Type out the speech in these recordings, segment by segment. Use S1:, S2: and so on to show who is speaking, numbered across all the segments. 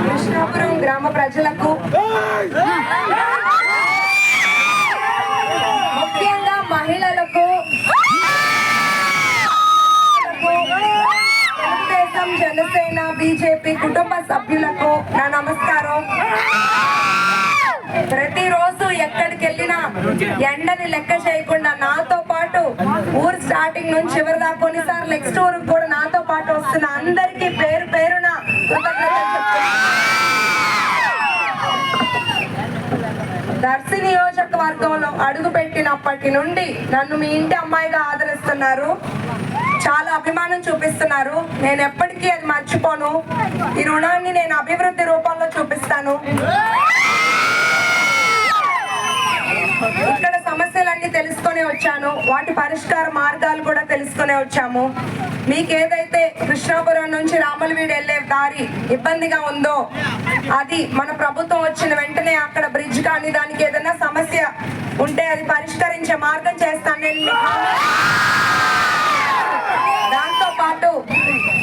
S1: కృష్ణాపురం గ్రామ ప్రజలకు ముఖ్యంగా మహిళలకు తెలుగుదేశం జనసేన బీజేపీ కుటుంబ సభ్యులకు నా నమస్కారం. ప్రతిరోజు ఎక్కడికి వెళ్ళినా ఎండని లెక్క చేయకుండా నాతో పాటు ఊరు స్టార్టింగ్ నుంచి చివరి దాకా కొన్నిసార్లు నెక్స్ట్ ఊరు కూడా నాతో పాటు వస్తున్న అందరికీ పేరు పేరు దర్శి నియోజకవర్గంలో అడుగు పెట్టినప్పటి నుండి నన్ను మీ ఇంటి అమ్మాయిగా ఆదరిస్తున్నారు. చాలా అభిమానం చూపిస్తున్నారు. నేను ఎప్పటికీ అది మర్చిపోను. ఈ రుణాన్ని నేను అభివృద్ధి రూపంలో చూపిస్తాను. ఇక్కడ సమస్యలన్నీ తెలుసు వచ్చాను వాటి పరిష్కార మార్గాలు కూడా తెలుసుకొని వచ్చాము. మీకు ఏదైతే కృష్ణాపురం నుంచి రామలవీడు వెళ్ళే దారి ఇబ్బందిగా ఉందో అది మన ప్రభుత్వం వచ్చిన వెంటనే అక్కడ బ్రిడ్జ్ కానీ దానికి ఏదైనా సమస్య ఉంటే అది పరిష్కరించే మార్గం చేస్తాను. నేను దాంతోపాటు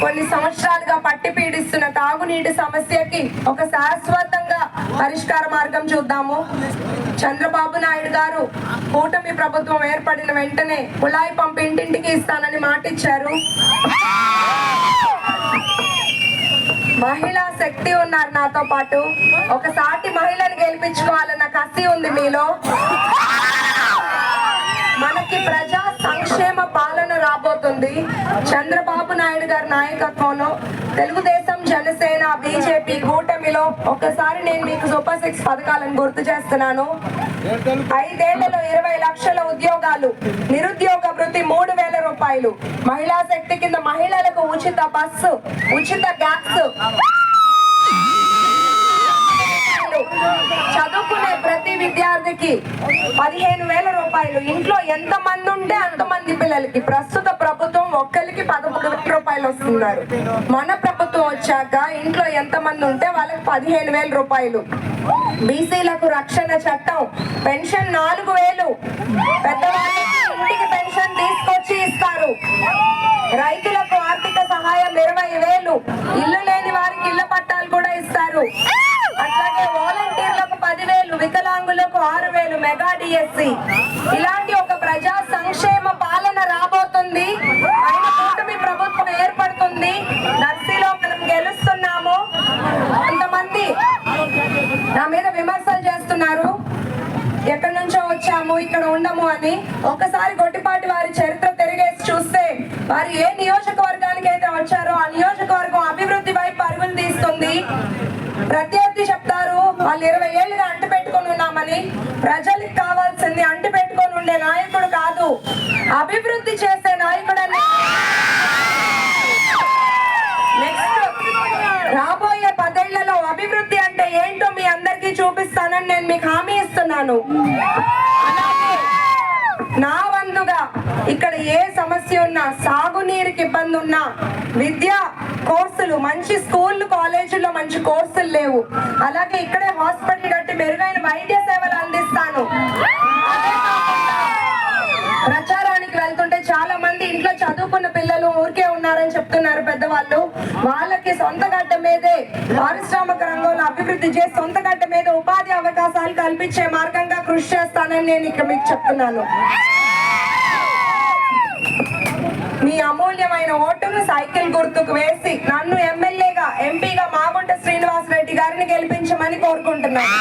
S1: కొన్ని సంవత్సరాలుగా పట్టి పీడిస్తున్న తాగునీటి సమస్యకి ఒక శాశ్వతంగా పరిష్కార మార్గం చూద్దాము. చంద్రబాబు నాయుడు గారు కూటమి ప్రభుత్వం ఏర్పడిన వెంటనే కుళాయి పంపు ఇంటింటికి ఇస్తానని మాటిచ్చారు. మహిళా శక్తి ఉన్నారు నాతో పాటు. ఒక సాటి మహిళను గెలిపించుకోవాలన్న కసి ఉంది మీలో. మనకి ప్రజా సంక్షేమ పాలన రాబోతుంది. చంద్రబాబు నాయుడు గారి నాయకత్వంలో తెలుగుదేశం జనసేన బీజేపీ కూటమిలో ఒకసారి నేను మీకు సూపర్ సిక్స్ పథకాలను గుర్తు చేస్తున్నాను. ఐదేళ్ళలో ఇరవై లక్షల ఉద్యోగాలు నిరుద్యోగ వృత్తి మూడు వేల రూపాయలు. మహిళా శక్తి కింద మహిళలకు ఉచిత బస్సు ఉచిత గ్యాస్. చదువుకునే ప్రతి విద్యార్థికి పదిహేను వేల రూపాయలు. ఇంట్లో ఎంత మంది ఉంటే అంత మంది పిల్లలకి. ప్రస్తుత ప్రభుత్వం ఒక్కరికి పదమూడు రూపాయలు వస్తున్నారు. మన ప్రభుత్వం వచ్చాక ఇంట్లో ఎంతమంది ఉంటే వాళ్ళకి పదిహేను వేల రూపాయలు. బీసీలకు రక్షణ చట్టం పెన్షన్ నాలుగు వేలు. పెద్దవాళ్ళకి ఇంటికి పెన్షన్ తీసుకొచ్చి ఇస్తారు. రైతులకు ఆర్థిక సహాయం ఇరవై వేలు. ఇల్లు లేని వారికి ఇళ్ళ పట్టాలు కూడా ఇస్తారు. అట్లాగే వాలంటీర్లకు పదివేలు వికలాంగులకు ఆరు వేలు మెగా డిఎస్సి. ఇలాంటి ఒక ప్రజా సంక్షేమ పాలన రాబోతుంది పైన కూటమి ప్రభుత్వం ఏర్పడుతుంది నర్సీలో మనం గెలుస్తున్నాము కొంతమంది నా మీద విమర్శలు చేస్తున్నారు ఎక్కడి నుంచో వచ్చాము ఇక్కడ ఉండము అని ఒకసారి గొట్టిపాటి వారి చరిత్ర తిరిగేసి చూస్తే వారు ఏ నియోజకవర్గానికి అయితే వచ్చారో ఆ నియోజకవర్గం అభివృద్ధి వైపు పరుగులు తీస్తుంది. ప్రత్యర్థి చెప్తారు వాళ్ళు ఇరవై ఏళ్ళుగా అంటు పెట్టుకొని ఉన్నామని. ప్రజలకు కావాల్సింది అంటు పెట్టుకొని ఉండే నాయకుడు కాదు అభివృద్ధి చేసే నాయకుడు అని. రాబోయే పదేళ్ళలో అభివృద్ధి అంటే ఏంటో మీ అందరికీ చూపిస్తానని నేను మీకు హామీ చేస్తున్నాను. నా వంతుగా ఇక్కడ ఏ సమస్య ఉన్నా సాగునీరుకి ఇబ్బంది ఉన్నా విద్యా కోర్సులు మంచి స్కూళ్ళు కాలేజీల్లో మంచి కోర్సులు లేవు. అలాగే ఇక్కడే హాస్పిటల్ కట్టి మెరుగైన వైద్య చదువుకున్న పిల్లలు ఊరికే ఉన్నారని చెప్తున్నారు పెద్దవాళ్ళు. వాళ్ళకి సొంత గడ్డ మీదే పారిశ్రామిక రంగంలో అభివృద్ధి చేసి సొంత గడ్డ మీద ఉపాధి అవకాశాలు కల్పించే మార్గంగా కృషి చేస్తానని నేను ఇక్కడ మీకు చెప్తున్నాను. మీ అమూల్యమైన ఓటును సైకిల్ గుర్తుకు వేసి నన్ను ఎమ్మెల్యేగా ఎంపీగా మాగుంట శ్రీనివాస్ రెడ్డి గారిని గెలిపించమని కోరుకుంటున్నాను.